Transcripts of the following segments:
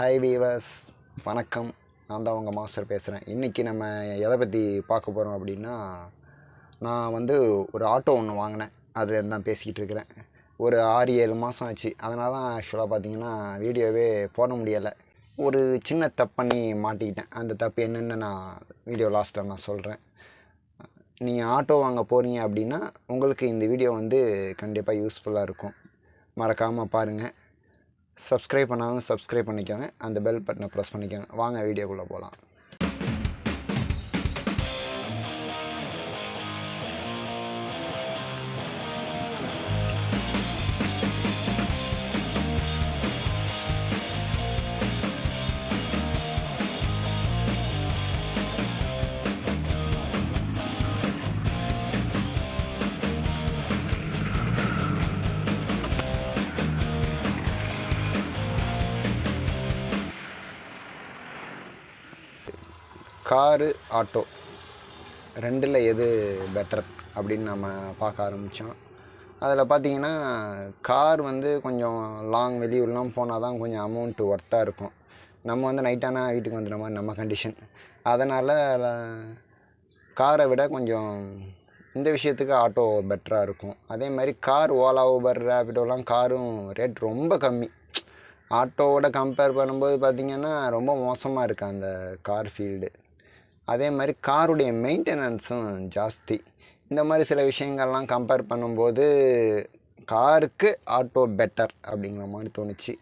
Hi viewers வணக்கம். நான் தான் உங்கள் மாஸ்டர் பேசுகிறேன் இன்றைக்கி நம்ம எதை பற்றி பார்க்க போகிறோம் அப்படின்னா நான் வந்து ஒரு ஆட்டோ ஒன்று வாங்கினேன். அதில் தான் பேசிக்கிட்டு இருக்கிறேன். ஒரு ஆறு ஏழு மாதம் ஆச்சு. அதனால தான் ஆக்சுவலாக பார்த்தீங்கன்னா வீடியோவே போட முடியலை. ஒரு சின்ன தப்பு பண்ணி மாட்டிக்கிட்டேன். அந்த தப்பு என்னென்னு நான் வீடியோ லாஸ்ட்டில் நான் சொல்கிறேன் நீங்கள் ஆட்டோ வாங்க போகிறீங்க அப்படின்னா உங்களுக்கு இந்த வீடியோ வந்து கண்டிப்பாக யூஸ்ஃபுல்லாக இருக்கும். மறக்காமல் பாருங்கள் சப்ஸ்கிரைப் பண்ணாலும் சப்ஸ்கிரைப் பண்ணிக்கோங்க. அந்த பெல் பட்டனை ப்ரெஸ் பண்ணிக்கோங்க. வாங்க வீடியோக்குள்ளே போகலாம் காரு ஆட்டோ. ரெண்டில் எது பெட்டர் அப்படின்னு நம்ம பார்க்க ஆரம்பித்தோம் அதில் பார்த்தீங்கன்னா கார் வந்து கொஞ்சம் லாங் வெளியூர்லாம் போனால் தான் கொஞ்சம் அமௌண்ட்டு ஒர்த்தாக இருக்கும். நம்ம வந்து நைட்டானா வீட்டுக்கு வந்துடுற மாதிரி நம்ம கண்டிஷன் அதனால் காரை விட கொஞ்சம் இந்த விஷயத்துக்கு ஆட்டோ பெட்டராக இருக்கும். அதே மாதிரி கார் ஓலா ஊபர் ரேபிடோலாம் காரும் ரேட் ரொம்ப கம்மி. ஆட்டோவோட கம்பேர் பண்ணும்போது பார்த்திங்கன்னா ரொம்ப மோசமாக இருக்குது அந்த கார் ஃபீல்டு அதே மாதிரி காருடைய மெயின்டெனன்ஸும் ஜாஸ்தி. இந்த மாதிரி சில விஷயங்கள்லாம் கம்பேர் பண்ணும்போது காருக்கு ஆட்டோ பெட்டர் அப்படிங்கிற மாதிரி தோணுச்சு.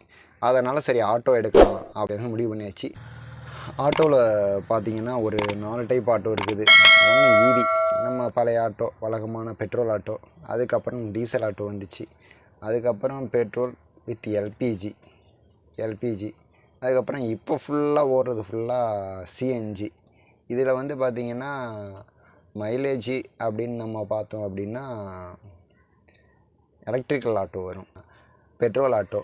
அதனால் சரி ஆட்டோ எடுக்கலாம் அப்படின்னு முடிவு பண்ணியாச்சு. ஆட்டோவில் பார்த்தீங்கன்னா ஒரு நாலு டைப் ஆட்டோ இருக்குது. ஒன்று ஈவி நம்ம பழைய ஆட்டோ வழக்கமான பெட்ரோல் ஆட்டோ. அதுக்கப்புறம் டீசல் ஆட்டோ வந்துச்சு. அதுக்கப்புறம் பெட்ரோல் வித் எல்பிஜி எல்பிஜி அதுக்கப்புறம் இப்போ ஃபுல்லாக ஓடுறது ஃபுல்லாக சிஎன்ஜி இதில் வந்து பார்த்திங்கன்னா மைலேஜி அப்படின்னு நம்ம பார்த்தோம் அப்படின்னா எலக்ட்ரிக்கல் ஆட்டோ வரும். பெட்ரோல் ஆட்டோ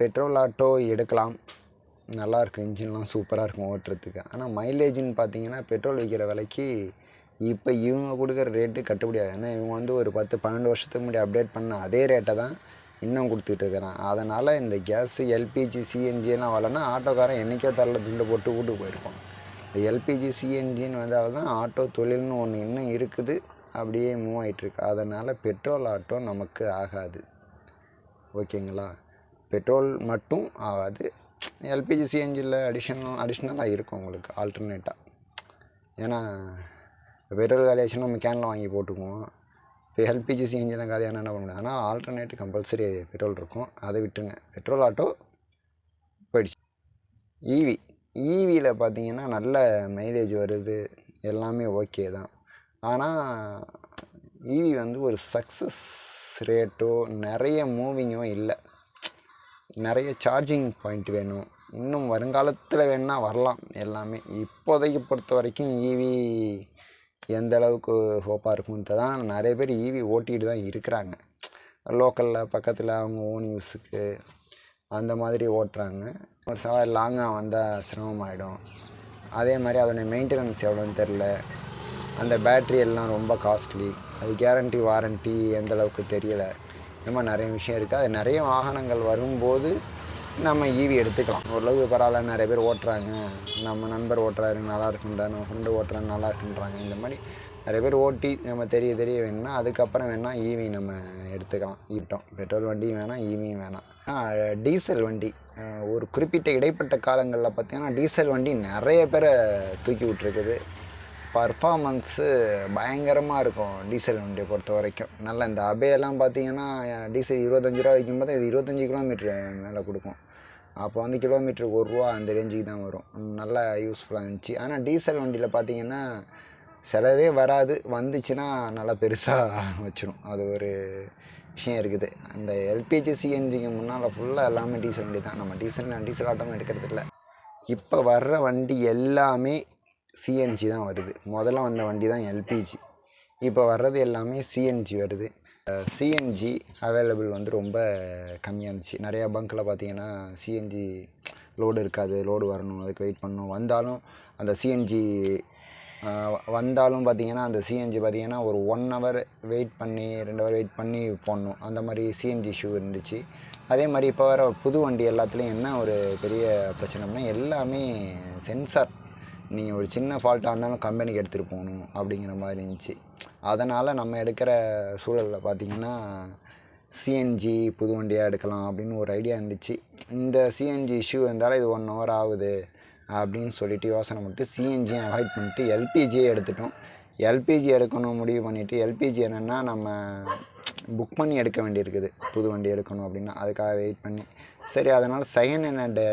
பெட்ரோல் ஆட்டோ எடுக்கலாம். நல்லாயிருக்கும் இன்ஜின்லாம் சூப்பராக இருக்கும் ஓட்டுறதுக்கு. ஆனால் மைலேஜின்னு பார்த்தீங்கன்னா பெட்ரோல் விற்கிற விலைக்கு இப்போ இவங்க கொடுக்குற ரேட்டு கட்டுப்படியாது ஏன்னா இவங்க வந்து ஒரு பத்து பன்னெண்டு வருஷத்துக்கு முன்னாடி அப்டேட் பண்ண அதே ரேட்டை தான் இன்னும் கொடுத்துட்ருக்குறான் அதனால் இந்த கேஸு எல்பிஜி சிஎன்ஜிலாம் வரலன்னா ஆட்டோக்காரன் என்றைக்கே தரல துண்டு போட்டு வீட்டுக்கு போயிருப்பான். எல்பிஜி சிஎன்ஜின்னு வந்தால் தான் ஆட்டோ தொழில்னு ஒன்று இன்னும் இருக்குது. அப்படியே மூவ் ஆகிட்டுருக்கு அதனால் பெட்ரோல் ஆட்டோ நமக்கு ஆகாது. ஓகேங்களா? பெட்ரோல் மட்டும் ஆகாது. எல்பிஜி சிஎன்ஜியில் அடிஷனல் அடிஷ்னலாக இருக்கும் உங்களுக்கு ஆல்டர்னேட்டாக ஏன்னா பெட்ரோல் காலியாச்சுன்னா நம்ம கேனில் வாங்கி போட்டுக்குவோம். இப்போ எல்பிஜி சிஎன்ஜிலாம் காலியான என்ன பண்ண முடியாது ஆனால் ஆல்டர்னேட் கம்பல்சரி பெட்ரோல் இருக்கும். அதை விட்டுருங்க. பெட்ரோல் ஆட்டோ போயிடுச்சு. ஈவி ஈவியில் பார்த்தீங்கன்னா நல்ல மைலேஜ் வருது. எல்லாமே ஓகே தான். ஆனால் ஈவி வந்து ஒரு சக்ஸஸ் ரேட்டோ நிறைய மூவிங்கோ இல்லை. நிறைய சார்ஜிங் பாயிண்ட் வேணும். இன்னும் வருங்காலத்தில் வேணால் வரலாம் எல்லாமே. இப்போதைக்கு பொறுத்த வரைக்கும் ஈவி எந்த அளவுக்கு ஹோப்பாக இருக்கும்னு தான் நிறைய பேர் ஈவி ஓட்டிகிட்டு தான் இருக்கிறாங்க. லோக்கலில் பக்கத்தில் அவங்க ஓன் யூஸுக்கு அந்த மாதிரி ஓட்டுறாங்க. ஒரு சவாரி லாங்காக வந்தால் சிரமமாயிடும். அதே மாதிரி அதோடைய மெயின்டெனன்ஸ் எவ்வளோன்னு தெரில அந்த பேட்ரி எல்லாம் ரொம்ப காஸ்ட்லி அது கேரண்டி வாரண்ட்டி எந்த அளவுக்கு தெரியலை. இந்த மாதிரி நிறைய விஷயம் இருக்குது அது நிறைய வாகனங்கள் வரும்போது நம்ம ஈவி எடுத்துக்கலாம். ஓரளவு பரவாயில்ல நிறைய பேர் ஓட்டுறாங்க. நம்ம நண்பர் ஓட்டுறாரு நல்லா இருக்குன்றா நம்ம ஃப்ரெண்டு ஓட்டுறாரு நல்லா இருக்குன்றாங்க இந்த மாதிரி நிறைய பேர் ஓட்டி நம்ம தெரிய தெரிய வேணும்னா அதுக்கப்புறம் வேணால் ஈவி நம்ம எடுத்துக்கலாம். ஈட்டோம் பெட்ரோல் வண்டியும் வேணாம் ஈவியும் வேணாம். டீசல் வண்டி. ஒரு குறிப்பிட்ட இடைப்பட்ட காலங்களில் பார்த்திங்கன்னா டீசல் வண்டி நிறைய பேரை தூக்கி விட்ருக்குது பர்ஃபாமன்ஸு பயங்கரமாக இருக்கும் டீசல் வண்டியை பொறுத்த வரைக்கும். நல்ல இந்த அபையெல்லாம் பார்த்தீங்கன்னா டீசல் இருபத்தஞ்சி ரூபா வைக்கும்போது இது இருபத்தஞ்சி கிலோமீட்ரு மேலே கொடுக்கும். அப்போ வந்து கிலோமீட்டருக்கு ஒரு ரூபா அந்த ரேஞ்சுக்கு தான் வரும். நல்லா யூஸ்ஃபுல்லாக இருந்துச்சு. ஆனால் டீசல் வண்டியில் பார்த்தீங்கன்னா செலவே வராது. வந்துச்சுன்னா நல்லா பெருசாக வச்சிடும் அது ஒரு விஷயம் இருக்குது. அந்த எல்பிஜி சிஎன்ஜிக்கு முன்னால் ஃபுல்லாக எல்லாமே டீசல் வண்டி தான். நம்ம டீசல் டீசல் ஆட்டோமே எடுக்கிறது இல்லை. இப்போ வர்ற வண்டி எல்லாமே சிஎன்ஜி தான் வருது. முதல்ல வந்த வண்டி தான் எல்பிஜி இப்போ வர்றது எல்லாமே சிஎன்ஜி வருது. சிஎன்ஜி அவைலபிள் வந்து ரொம்ப கம்மியாக இருந்துச்சு. நிறையா பங்க்கில் பார்த்தீங்கன்னா சிஎன்ஜி லோடு இருக்காது. லோடு வரணும். அதுக்கு வெயிட் பண்ணணும். வந்தாலும் அந்த சிஎன்ஜி வந்தாலும் பார்த்தீங்கன்னா அந்த சிஎன்ஜி பார்த்தீங்கன்னா ஒரு ஒன் ஹவர் வெயிட் பண்ணி ரெண்டு ஹவர் வெயிட் பண்ணி போடணும். அந்த மாதிரி சிஎன்ஜி ஷூ இருந்துச்சு. அதே மாதிரி இப்போ வர புது வண்டி எல்லாத்துலேயும் என்ன ஒரு பெரிய பிரச்சனைனா எல்லாமே சென்சார் நீங்கள் ஒரு சின்ன ஃபால்ட்டாக இருந்தாலும் கம்பெனிக்கு எடுத்துகிட்டு போகணும் அப்படிங்கிற மாதிரி இருந்துச்சு. அதனால் நம்ம எடுக்கிற சூழலில் பார்த்திங்கன்னா சிஎன்ஜி புது வண்டியாக எடுக்கலாம் அப்படின்னு ஒரு ஐடியா இருந்துச்சு. இந்த சிஎன்ஜி இஷ்யூ இருந்தாலும் இது ஒன் ஹவர் ஆகுது. அப்படின்னு சொல்லிட்டு யோசனை பண்ணிட்டு சிஎன்ஜியை அவாய்ட் பண்ணிட்டு எல்பிஜியே எடுத்துட்டோம். எல்பிஜி எடுக்கணும் முடிவு பண்ணிவிட்டு எல்பிஜி என்னென்னா நம்ம புக் பண்ணி எடுக்க வேண்டியிருக்குது. புது வண்டி எடுக்கணும் அப்படின்னா. அதுக்காக வெயிட் பண்ணி. சரி அதனால் second hand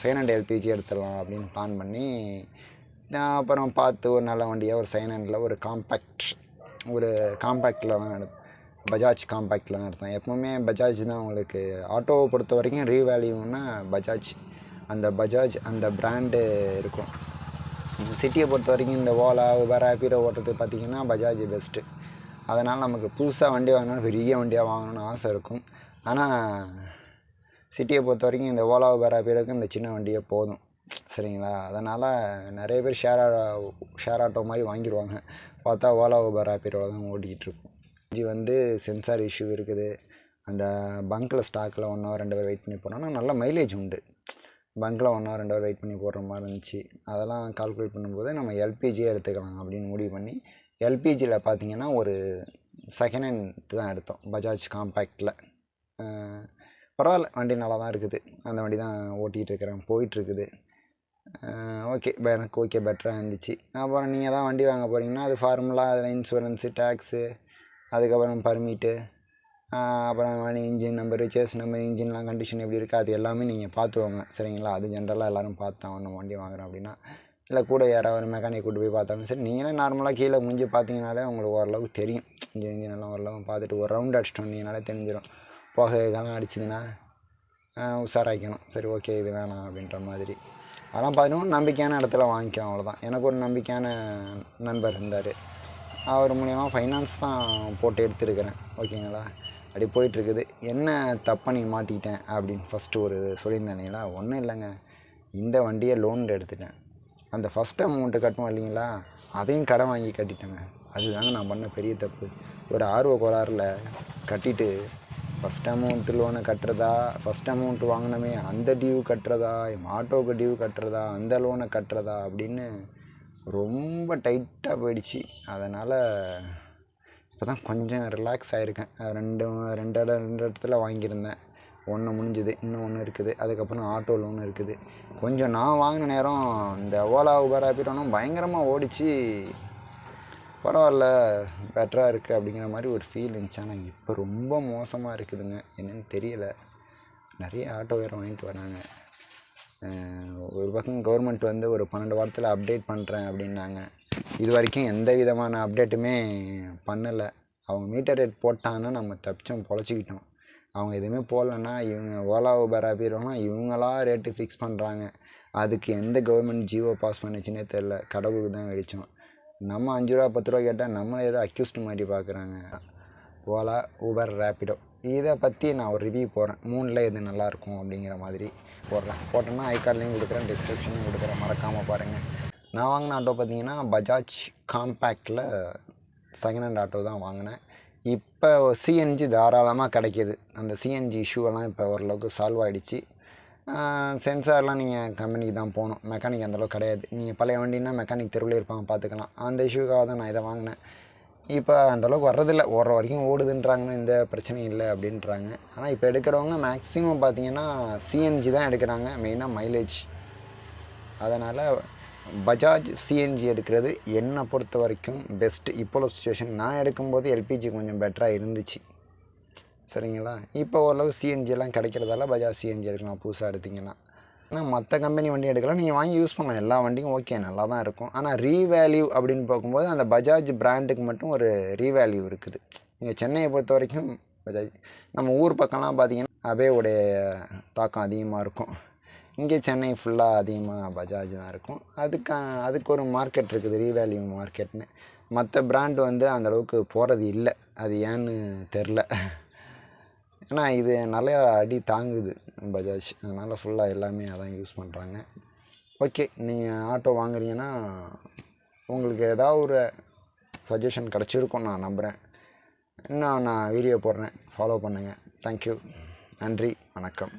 second hand LPG எடுத்துடலாம் அப்படின்னு பிளான் பண்ணி நான் அப்புறம் பார்த்து ஒரு நல்ல வண்டியாக ஒரு செகண்ட் ஹேண்டில் ஒரு காம்பேக்ட் ஒரு காம்பேக்டில் தான் எடுத்தேன். பஜாஜ் காம்பேக்டில் தான் எடுத்தேன். எப்போவுமே பஜாஜ் தான் உங்களுக்கு ஆட்டோவை பொறுத்த வரைக்கும் ரீவேல்யூன்னா பஜாஜ் அந்த பஜாஜ் அந்த பிராண்டு இருக்கும். சிட்டியை பொறுத்த வரைக்கும் இந்த ஓலா உபர் ரேப்பிடோ ஓட்டுறதுக்கு பார்த்திங்கன்னா பஜாஜ் பெஸ்ட்டு அதனால் நமக்கு புதுசாக வண்டி வாங்கணும் பெரிய வண்டியாக வாங்கணும்னு ஆசை இருக்கும். ஆனால் சிட்டியை பொறுத்த வரைக்கும் இந்த ஓலா உபர் ரேப்பிடோக்கு இந்த சின்ன வண்டியே போதும். சரிங்களா? அதனால் நிறைய பேர் ஷேர் ஷேர் ஆட்டோ மாதிரி வாங்கிடுவாங்க பார்த்தா ஓலா உபர் ரேப்பிடோ தான் ஓட்டிக்கிட்டு இருக்கும். இது வந்து சென்சார் இஷ்யூ இருக்குது. அந்த பங்க்கில் ஸ்டாக்கில் ஒன்றோ ரெண்டு பேர் வெயிட் பண்ணி போனோன்னா நல்ல மைலேஜ் உண்டு. பங்க்கில் ஒன் ஹவர் ரெண்டு ஹவர் வெயிட் பண்ணி போடுற மாதிரி இருந்துச்சு. அதெல்லாம் கால்குலேட் பண்ணும்போது நம்ம எல்பிஜியே எடுத்துக்கலாம் அப்படின்னு முடிவு பண்ணி எல்பிஜியில் பார்த்தீங்கன்னா ஒரு செகண்ட் ஹேண்ட் தான் எடுத்தோம் பஜாஜ் காம்பேக்டில் பரவாயில்ல வண்டி நல்லா தான் இருக்குது. அந்த வண்டி தான் ஓட்டிகிட்டு இருக்கிறேன் போயிட்டுருக்குது. ஓகே எனக்கு ஓகே பெட்டராக இருந்துச்சு. அப்புறம் நீங்கள் தான் வண்டி வாங்க போகிறீங்கன்னா அது ஃபார்முலா அதில் இன்சூரன்ஸு டேக்ஸு அதுக்கப்புறம் பர்மிட்டு அப்புறம் வண்டி இன்ஜின் நம்பரு சேஸ் நம்பர் இன்ஜின்லாம் கண்டிஷன் எப்படி இருக்குது அது எல்லாமே நீங்கள் பார்த்துவாங்க சரிங்களா? அது ஜென்ரலாக எல்லோரும் தான் ஒன்று வண்டி வாங்குகிறோம் அப்படின்னா. இல்லை கூட யாராவது ஒரு மெக்கானிக் கூட்டு போய் பார்த்தாலும் சரி நீங்களே நார்மலாக கீழே முடிஞ்சு பார்த்தீங்கனாலே உங்களுக்கு ஓரளவுக்கு தெரியும். இன்ஜின் இன்ஜின் எல்லாம் ஓரளவு பார்த்துட்டு ஒரு ரவுண்ட் அடிச்சிட்டு வந்தீங்கனாலே தெரிஞ்சிடும் புகைக்கெல்லாம் அடிச்சதுன்னா உஷாராக்கணும் சரி ஓகே இது வேணாம் அப்படின்ற மாதிரி. அதெல்லாம் பார்த்தீங்கன்னா நம்பிக்கையான இடத்துல வாங்கிக்கலாம் அவ்வளோதான் எனக்கு ஒரு நம்பிக்கையான நண்பர் இருந்தார். அவர் மூலிமா ஃபைனான்ஸ் தான் போட்டு எடுத்துருக்கிறேன். ஓகேங்களா அப்படி போயிட்டுருக்குது. என்ன தப்பை நீ மாட்டிக்கிட்டேன் அப்படின்னு ஃபஸ்ட்டு ஒரு சொல்லியிருந்தேனீங்களா ஒன்றும் இல்லைங்க. இந்த வண்டியை லோனில் எடுத்துட்டேன். அந்த ஃபஸ்ட் அமௌண்ட்டு கட்டணும் இல்லைங்களா அதையும் கடன் வாங்கி கட்டிட்டேங்க. அதுதாங்க நான் பண்ண பெரிய தப்பு. ஒரு ஆர்வ கோளாறில் கட்டிட்டு ஃபஸ்ட் அமௌண்ட்டு லோனை கட்டுறதா ஃபஸ்ட் அமௌண்ட் வாங்கினமே அந்த டியூ கட்டுறதா ஆட்டோவுக்கு டியூ கட்டுறதா அந்த லோனை கட்டுறதா அப்படின்னு ரொம்ப டைட்டாக போயிடுச்சு. அதனால் இப்போ தான் கொஞ்சம் ரிலாக்ஸ் ஆகிருக்கேன் ரெண்டு ரெண்டு இடம் ரெண்டு இடத்துல வாங்கியிருந்தேன். ஒன்று முடிஞ்சுது இன்னும் ஒன்று இருக்குது. அதுக்கப்புறம் ஆட்டோ லோன் இருக்குது. கொஞ்சம் நான் வாங்கின நேரம் இந்த ஓலா உபர் ஆப்பிட்டோனும் பயங்கரமாக ஓடிச்சு. பரவாயில்ல பெட்டராக இருக்குது அப்படிங்கிற மாதிரி ஒரு ஃபீல் இருந்துச்சு. ஆனால் இப்போ ரொம்ப மோசமாக இருக்குதுங்க. என்னென்னு தெரியல. நிறைய ஆட்டோ வேறு வாங்கிட்டு வராங்க. ஒரு பக்கம் கவர்மெண்ட் வந்து ஒரு பன்னெண்டு வாரத்தில் அப்டேட் பண்ணுறேன் அப்படின்னாங்க. இது வரைக்கும் எந்த விதமான அப்டேட்டுமே பண்ணலை. அவங்க மீட்டர் ரேட் போட்டாங்கன்னா நம்ம தப்பிச்சோம் பொழைச்சிக்கிட்டோம். அவங்க எதுவுமே போடலன்னா இவங்க ஓலா ஊபர் ஆப்பிடுவாங்கன்னா இவங்களா ரேட்டு ஃபிக்ஸ் பண்ணுறாங்க அதுக்கு எந்த கவர்மெண்ட் ஜியோ பாஸ் பண்ணிச்சுன்னே தெரில கடவுளுக்கு தான் வெடித்தோம் நம்ம அஞ்சு ரூபா பத்து ரூபா கேட்டால் நம்மளை ஏதோ அக்யூஸ்ட் மாதிரி பார்க்குறாங்க ஓலா ஊபர் ரேப்பிடோ இதை பற்றி நான் ஒரு ரிவ்யூ போடுறேன். மூணில் எது நல்லாயிருக்கும் அப்படிங்கிற மாதிரி போடுறேன். போட்டோன்னா ஐ கார்ட்லேயும் கொடுக்குறேன் டிஸ்கிரிப்ஷனும் கொடுக்குறேன். மறக்காமல் பாருங்கள் நான் வாங்கின ஆட்டோ பார்த்தீங்கன்னா பஜாஜ் காம்பேக்டில் செகண்ட் ஹேண்ட் ஆட்டோ தான் வாங்கினேன். இப்போ சிஎன்ஜி தாராளமாக கிடைக்கிது. அந்த சிஎன்ஜி இஷ்யூவெல்லாம் இப்போ ஓரளவுக்கு சால்வ் ஆகிடுச்சு சென்சார்லாம் நீங்கள் கம்பெனிக்கு தான் போகணும். மெக்கானிக் அந்தளவுக்கு கிடையாது. நீங்கள் பழைய வண்டின்னா மெக்கானிக் தெருவில் இருப்பாங்க பார்த்துக்கலாம் அந்த இஷ்யூக்காக தான் நான் இதை வாங்கினேன். இப்போ அந்தளவுக்கு வர்றதில்ல. ஓடுற வரைக்கும் ஓடுதுன்றாங்கன்னு இந்த பிரச்சனையும் இல்லை அப்படின்றாங்க. ஆனால் இப்போ எடுக்கிறவங்க மேக்ஸிமம் பார்த்தீங்கன்னா சிஎன்ஜி தான் எடுக்கிறாங்க. மெயினாக மைலேஜ் அதனால் பஜாஜ் சிஎன்ஜி எடுக்கிறது. என்னை பொறுத்த வரைக்கும் பெஸ்ட்டு இப்போ உள்ள சுச்சுவேஷன் நான் எடுக்கும்போது எல்பிஜி கொஞ்சம் பெட்டராக இருந்துச்சு. சரிங்களா? இப்போ ஓரளவு சிஎன்ஜிலாம் கிடைக்கிறதால பஜாஜ் சிஎன்ஜி எடுக்கலாம் புதுசாக எடுத்திங்கன்னா. ஆனால் மற்ற கம்பெனி வண்டி எடுக்கலாம் நீங்கள் வாங்கி யூஸ் பண்ணலாம். எல்லா வண்டியும் ஓகே நல்லா தான் இருக்கும். ஆனால் ரீவேல்யூ அப்படின்னு பார்க்கும்போது அந்த பஜாஜ் பிராண்டுக்கு மட்டும் ஒரு ரீவேல்யூ இருக்குது. இங்கே சென்னையை பொறுத்த வரைக்கும் பஜாஜ் நம்ம ஊர் பக்கம்லாம் பார்த்தீங்கன்னா அபேவுடைய தாக்கம் அதிகமாக இருக்கும். இங்கே சென்னை ஃபுல்லாக அதிகமாக பஜாஜ் தான் இருக்கும். அதுக்கு அதுக்கு ஒரு மார்க்கெட் இருக்குது ரீவேல்யூ மார்க்கெட்னு மற்ற பிராண்டு வந்து அந்தளவுக்கு போகிறது இல்லை. அது ஏன்னு தெரில. ஏன்னா இது நிறையா அடி தாங்குது பஜாஜ் அதனால் ஃபுல்லாக எல்லாமே அதான் யூஸ் பண்ணுறாங்க ஓகே நீங்கள் ஆட்டோ வாங்குறீங்கன்னா உங்களுக்கு ஏதாவது ஒரு சஜஷன் கிடச்சிருக்கும் நான் நம்புகிறேன் இன்னும் நான் வீடியோ போடுறேன். ஃபாலோ பண்ணுங்கள் தேங்க்யூ நன்றி. வணக்கம்.